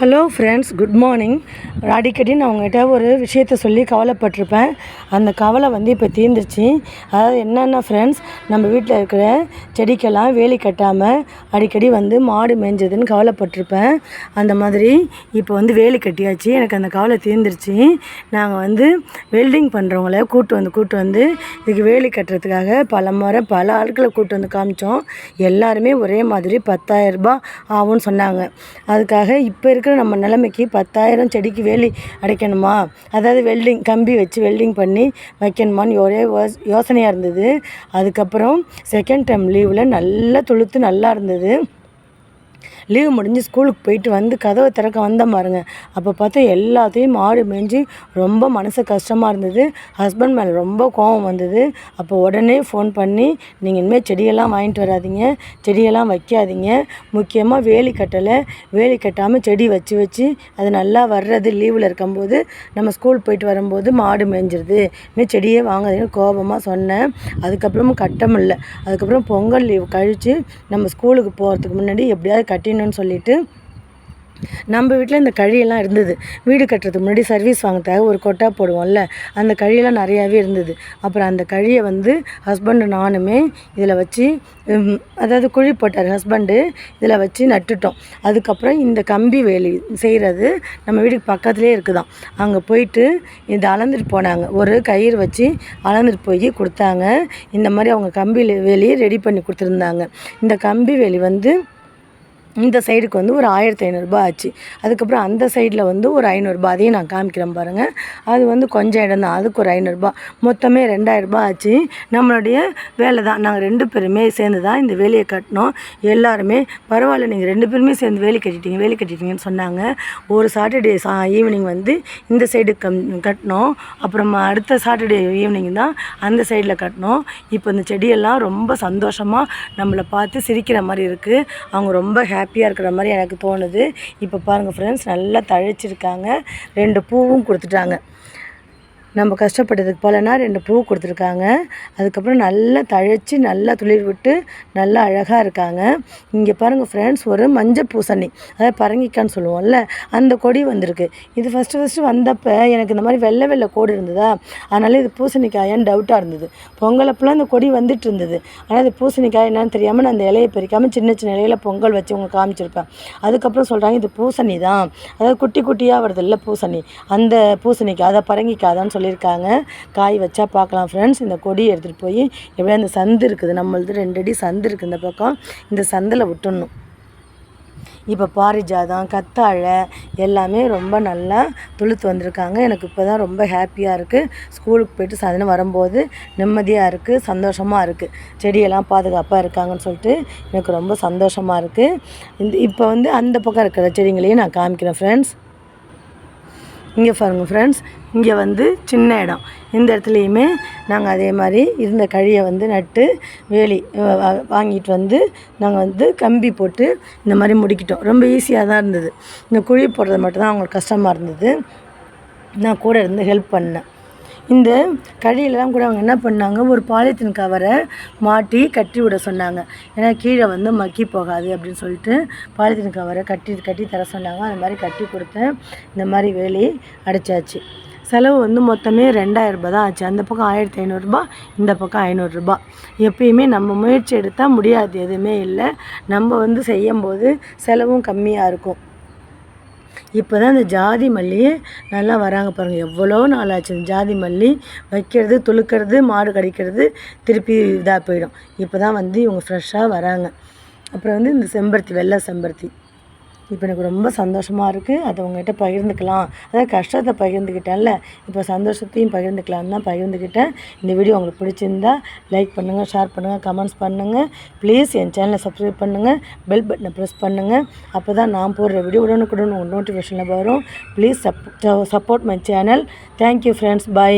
Hello friends good morning அடிக்கடி நான் உங்கள்கிட்ட ஒரு விஷயத்த சொல்லி கவலைப்பட்டிருப்பேன். அந்த கவலை வந்து இப்போ தீர்ந்துருச்சு. அதாவது என்னென்னா ஃப்ரெண்ட்ஸ் நம்ம வீட்டில் இருக்கிற செடிக்கெல்லாம் வேலி கட்டாமல் அடிக்கடி வந்து மாடு மேய்ஞ்சதுன்னு கவலைப்பட்டிருப்பேன். அந்த மாதிரி இப்போ வந்து வேலி கட்டியாச்சு. எனக்கு அந்த கவலை தீர்ந்துருச்சு. நாங்கள் வந்து வெல்டிங் பண்ணுறவங்கள கூட்டு வந்து கூட்டு வந்து இதுக்கு வேலி கட்டுறதுக்காக பல முறை பல ஆட்களை கூட்டு வந்து காமிச்சோம். எல்லாருமே ஒரே மாதிரி பத்தாயிரரூபா ஆகும்னு சொன்னாங்க. அதுக்காக இப்போ இருக்கிற நம்ம நிலைமைக்கு பத்தாயிரம் செடிக்கு வேலி அடைக்கணுமா? அதாவது வெல்டிங் கம்பி வச்சு வெல்டிங் பண்ணி வைக்கணுமான்னு ஒரே யோஸ் யோசனையாக இருந்தது. அதுக்கப்புறம் செகண்ட் டைம் லீவில் நல்லா துளுத்து நல்லா இருந்தது. லீவ் முடிஞ்சு ஸ்கூலுக்கு போயிட்டு வந்து கதவை திறக்க வந்தேன் பாருங்கள் அப்போ பார்த்தா எல்லாத்தையும் மாடு மேய்ஞ்சி ரொம்ப மனசு கஷ்டமாக இருந்தது. ஹஸ்பண்ட் மேலே ரொம்ப கோபம் வந்தது. அப்போ உடனே ஃபோன் பண்ணி நீங்கள் இனிமேல் செடியெல்லாம் வாங்கிட்டு வராதீங்க. செடியெல்லாம் வைக்காதீங்க. முக்கியமாக வேலி கட்டலை. வேலி கட்டாமல் செடி வச்சு வச்சு அது நல்லா வர்றது லீவில் இருக்கும்போது நம்ம ஸ்கூல் போயிட்டு வரும்போது மாடு மேய்ஞ்சிருது. இனிமேல் செடியே வாங்காதீங்கன்னு கோபமாக சொன்னேன். அதுக்கப்புறமும் கட்டமில்லை அதுக்கப்புறம் பொங்கல் லீவ் கழித்து நம்ம ஸ்கூலுக்கு போகிறதுக்கு முன்னாடி எப்படியாவது கட்டிடணும்னு சொல்லிட்டு நம்ம வீட்டில் இந்த கழியெல்லாம் இருந்தது. வீடு கட்டுறதுக்கு முன்னாடி சர்வீஸ் வாங்கிறதுக்காக ஒரு கொட்டா போடுவோம்ல அந்த கழியெல்லாம் நிறையாவே இருந்தது. அப்புறம் அந்த கழியை வந்து ஹஸ்பண்டு நானுமே இதில் வச்சு அதாவது குழி போட்டார் ஹஸ்பண்டு இதில் வச்சு நட்டுட்டோம். அதுக்கப்புறம் இந்த கம்பி வேலி செய்கிறது நம்ம வீட்டுக்கு பக்கத்துலேயே இருக்குதான். அங்கே போயிட்டு இதை அளந்துட்டு போனாங்க. ஒரு கயிறு வச்சு அளந்துட்டு போய் கொடுத்தாங்க. இந்த மாதிரி அவங்க கம்பி வேலியை ரெடி பண்ணி கொடுத்துருந்தாங்க. இந்த கம்பி வேலி வந்து இந்த சைடுக்கு வந்து ஒரு ஆயிரத்தி ஐநூறுரூபா ஆச்சு. அதுக்கப்புறம் அந்த சைடில் வந்து ஒரு ஐநூறுரூபா அதையும் நான் காமிக்கிறேன் பாருங்கள் அது வந்து கொஞ்சம் இடம் தான். அதுக்கு ஒரு ஐநூறுரூபா மொத்தமே ரெண்டாயிரரூபா ஆச்சு. நம்மளுடைய வேலை தான். நாங்கள் ரெண்டு பேருமே சேர்ந்து தான் இந்த வேலையை கட்டினோம். எல்லாருமே பரவாயில்ல நீங்கள் ரெண்டு பேருமே சேர்ந்து வேலை கட்டிட்டீங்க வேலி கட்டிட்டீங்கன்னு சொன்னாங்க. ஒரு சாட்டர்டே சா ஈவினிங் வந்து இந்த சைடு கம் கட்டினோம். அப்புறமா அடுத்த சாட்டர்டே ஈவினிங் தான் அந்த சைடில் கட்டினோம். இப்போ இந்த செடியெல்லாம் ரொம்ப சந்தோஷமாக நம்மளை பார்த்து சிரிக்கிற மாதிரி இருக்குது அவங்க ரொம்ப ஹே ஹாப்பியாக இருக்கிற மாதிரி எனக்கு தோணுது. இப்போ பாருங்கள் ஃப்ரெண்ட்ஸ் நல்லா தழைச்சிருக்காங்க. ரெண்டு பூவும் கொடுத்துட்டாங்க. நம்ம கஷ்டப்பட்டதுக்கு போலனா ரெண்டு பூ கொடுத்துருக்காங்க. அதுக்கப்புறம் நல்லா தழைச்சி நல்லா துளிர் விட்டு நல்லா அழகாக இருக்காங்க. இங்கே பாருங்கள் ஃப்ரெண்ட்ஸ் ஒரு மஞ்சள் பூசணி அதாவது பரங்கிக்கான்னு சொல்லுவோம்ல அந்த கொடி வந்திருக்கு. இது ஃபஸ்ட்டு ஃபஸ்ட்டு வந்தப்போ எனக்கு இந்த மாதிரி வெள்ளை வெள்ளை கோடு இருந்ததா? அதனால் இது பூசணிக்காயான்னு டவுட்டாக இருந்தது. பொங்கலப்பெல்லாம் இந்த கொடி வந்துட்டு இருந்தது. ஆனால் இது பூசணிக்காய் என்னன்னு தெரியாமல் நான் அந்த இலையை பறிக்காமல் சின்ன சின்ன இலையில பொங்கல் வச்சு உங்களுக்கு காமிச்சிருப்பேன். அதுக்கப்புறம் சொல்கிறாங்க இது பூசணி தான் அதாவது குட்டி குட்டியாக வருது இல்லை பூசணி. அந்த பூசணிக்காய் அதை பரங்கிக்காய் தான் சொல்லியிருக்காங்க. காய் வச்சா பார்க்கலாம் ஃப்ரெண்ட்ஸ் இந்த கொடி எடுத்துகிட்டு போய் எப்படியா இந்த சந்து இருக்குது. நம்மளது ரெண்டு அடி சந்து இருக்குது இந்த பக்கம். இந்த சந்தில் விட்டுடணும் இப்போ பாரிஜாதம் கத்தாழை எல்லாமே ரொம்ப நல்லா துளுத்து வந்திருக்காங்க. எனக்கு இப்போ தான் ரொம்ப ஹாப்பியாக இருக்குது ஸ்கூலுக்கு போயிட்டு சாயந்தரம் வரும்போது நிம்மதியாக இருக்குது சந்தோஷமாக இருக்குது செடியெல்லாம் பாதுகாப்பாக இருக்காங்கன்னு சொல்லிட்டு எனக்கு ரொம்ப சந்தோஷமாக இருக்குது இந்த இப்போ வந்து அந்த பக்கம் இருக்கிற செடிங்களையும் நான் காமிக்கிறேன் ஃப்ரெண்ட்ஸ் இங்கே பாருங்கள் ஃப்ரெண்ட்ஸ் இங்கே வந்து சின்ன இடம். இந்த இடத்துலையுமே நாங்கள் அதே மாதிரி இருந்த கழியை வந்து நட்டு வேலி வாங்கிட்டு வந்து நாங்கள் வந்து கம்பி போட்டு இந்த மாதிரி முடிக்கிட்டோம். ரொம்ப ஈஸியாக தான் இருந்தது. இந்த குழி போடுறது மட்டும்தான் அவங்களுக்கு கஷ்டமாக இருந்தது. நான் கூட இருந்து ஹெல்ப் பண்ணேன். இந்த கழியிலலாம் கூட அவங்க என்ன பண்ணாங்க ஒரு பாலித்தீன் கவரை மாட்டி கட்டி விட சொன்னாங்க. ஏன்னா கீழே வந்து மக்கி போகாது அப்படின்னு சொல்லிட்டு பாலித்தீன் கவரை கட்டி கட்டி தர சொன்னாங்க. அந்த மாதிரி கட்டி கொடுத்தேன். இந்த மாதிரி வேலி அடைச்சாச்சு. செலவு வந்து மொத்தமே ரெண்டாயிரரூபா தான் ஆச்சு. அந்த பக்கம் ஆயிரத்தி ஐநூறுரூபா இந்த பக்கம் ஐநூறுரூபா எப்பயுமே நம்ம முயற்சி எடுத்தால் முடியாது எதுவுமே இல்லை. நம்ம வந்து செய்யும்போது செலவும் கம்மியாக இருக்கும். இப்போ தான் இந்த ஜாதி மல்லியே நல்லா வராங்க பாருங்கள் எவ்வளோ நாள் ஆச்சு இந்த ஜாதி மல்லி வைக்கிறது துளுக்கிறது மாடு கடிக்கிறது திருப்பி இதாக போயிடும். இப்போ தான் வந்து இவங்க ஃப்ரெஷ்ஷாக வராங்க. அப்புறம் வந்து இந்த செம்பருத்தி வெள்ளை செம்பருத்தி. இப்போ எனக்கு ரொம்ப சந்தோஷமாக இருக்குது அதை உங்ககிட்ட பகிர்ந்துக்கலாம். அதாவது கஷ்டத்தை பகிர்ந்துக்கிட்டேன்ல இப்போ சந்தோஷத்தையும் பகிர்ந்துக்கலாம்னு தான் பகிர்ந்துக்கிட்டேன் இந்த வீடியோ உங்களுக்கு பிடிச்சிருந்தா லைக் பண்ணுங்கள் ஷேர் பண்ணுங்கள் கமெண்ட்ஸ் பண்ணுங்கள் ப்ளீஸ் என் சேனலை சப்ஸ்கிரைப் பண்ணுங்கள் பெல் பட்டனை ப்ரெஸ் பண்ணுங்கள் அப்போ தான் நான் போடுற வீடியோ உடனுக்குடன் உங்கள் நோட்டிஃபிகேஷனில் வரும். Please sub support my channel. Thank you friends. Bye.